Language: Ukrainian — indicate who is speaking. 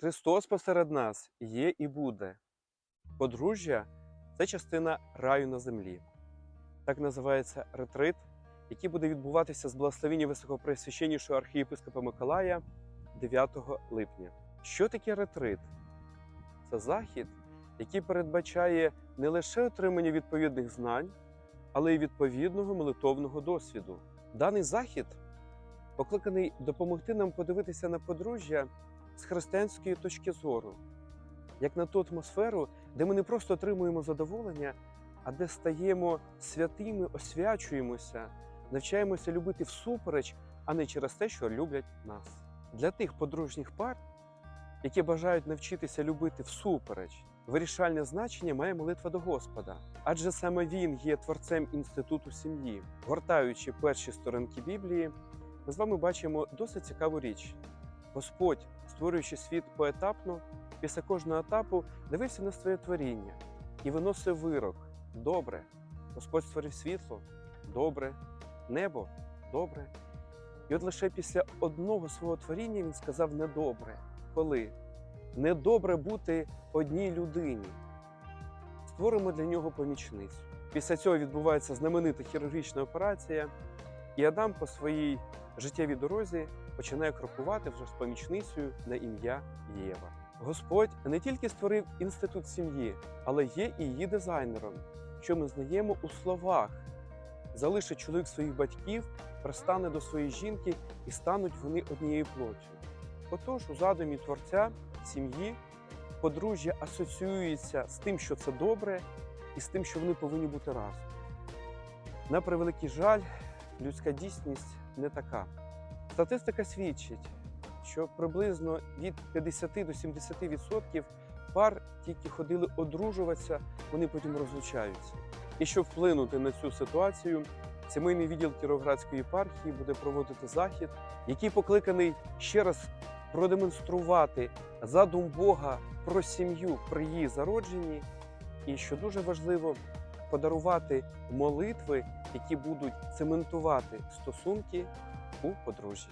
Speaker 1: Христос посеред нас є і буде. Подружжя це частина раю на землі. Так називається ретрит, який буде відбуватися з благословення високопресвященнішого архієпископа Миколая 9 липня. Що таке ретрит? Це захід, який передбачає не лише отримання відповідних знань, але й відповідного молитовного досвіду. Даний захід покликаний допомогти нам подивитися на подружжя з християнської точки зору, як на ту атмосферу, де ми не просто отримуємо задоволення, а де стаємо святими, освячуємося, навчаємося любити всупереч, а не через те, що люблять нас. Для тих подружніх пар, які бажають навчитися любити всупереч, вирішальне значення має молитва до Господа, адже саме він є творцем інституту сім'ї. Гортаючи перші сторінки Біблії, ми з вами бачимо досить цікаву річ. Господь, створюючи світ поетапно, після кожного етапу дивився на своє творіння і виносив вирок. Добре. Господь створив світло, добре, небо добре. І от лише після одного свого творіння він сказав недобре. Коли? Недобре бути одній людині. Створимо для нього помічницю. Після цього відбувається знаменита хірургічна операція, і Адам по своїй життєвій дорозі починає крокувати вже з помічницею на ім'я Єва. Господь не тільки створив інститут сім'ї, але є і її дизайнером, що ми знаємо у словах. Залишить чоловік своїх батьків, пристане до своєї жінки і стануть вони однією плоттю. Отож, у задумі творця сім'ї подружжя асоціюється з тим, що це добре, і з тим, що вони повинні бути разом. На превеликий жаль, людська дійсність не така. Статистика свідчить, що приблизно від 50 до 70% пар тільки ходили одружуватися, вони потім розлучаються. І щоб вплинути на цю ситуацію, сімейний відділ Кіровоградської єпархії буде проводити захід, який покликаний ще раз продемонструвати задум Бога про сім'ю при її зародженні, і що дуже важливо, подарувати молитви, які будуть цементувати стосунки у подружжі.